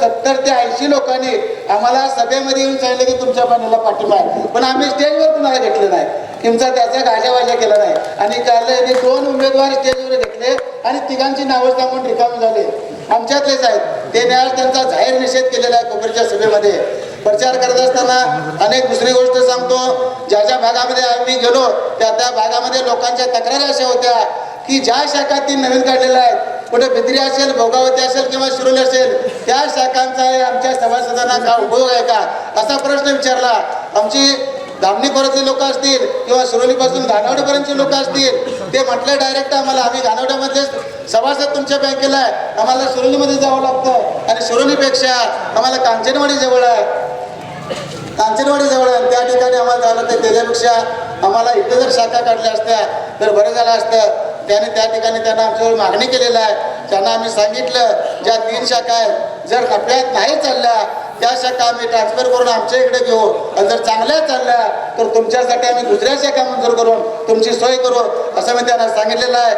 सत्तर ते ऐंशी लोकांनी आम्हाला सभेमध्ये येऊन सांगितलं की तुमच्या पाण्याला पाठिंबा आहे. पण आम्ही स्टेजवर कुणाला घेतलं नाही. तुमचा त्याचा गाजावाजा केला नाही. आणि काल यांनी दोन उमेदवार स्टेजवर घेतले आणि तिघांची नावं सांगून रिकामी झाले. आमच्यातलेच आहेत. ते आज त्यांचा जाहीर निषेध केलेला आहे कोपरीच्या सभेमध्ये. प्रचार करत असताना अनेक दुसरी गोष्ट सांगतो. ज्या ज्या भागामध्ये आम्ही गेलो त्या त्या भागामध्ये लोकांच्या तक्रारी अशा होत्या की ज्या शाखा ती नवीन काढलेल्या आहेत कुठे बिद्री असेल भोगावती असेल किंवा शिरोली असेल त्या शाखांचा आमच्या सभासदांना का उपयोग आहे का? असा प्रश्न विचारला. आमची धामणी खोऱ्यातली लोक असतील किंवा सुरोलीपासून घाणवडेपर्यंतची लोक असतील ते म्हटलं डायरेक्ट आम्हाला आम्ही घाणवड्यामध्ये सभासद तुमच्या बँकेला आहे. आम्हाला सुरोलीमध्ये जावं लागतं. आणि सुरोलीपेक्षा आम्हाला कांचनवाडी जवळ आहे. कांचनवाडी जवळ आहे. त्या ठिकाणी आम्हाला झालं ते त्याच्यापेक्षा आम्हाला इथं जर शाखा काढल्या असत्या तर बरं झालं असतं. त्याने त्या ठिकाणी त्यांना आमच्याजवळ मागणी केलेलं आहे. त्यांना आम्ही सांगितलं ज्या तीन शाखा आहेत जर नफ्यात नाही चालल्या त्या शाखा आम्ही ट्रान्सफर करून आमच्या इकडे घेऊ. आणि जर चांगल्या चालल्या तर तुमच्यासाठी आम्ही दुसऱ्या शाखा मंजूर करून तुमची सोय करू असं मी त्यांना सांगितलेलं आहे.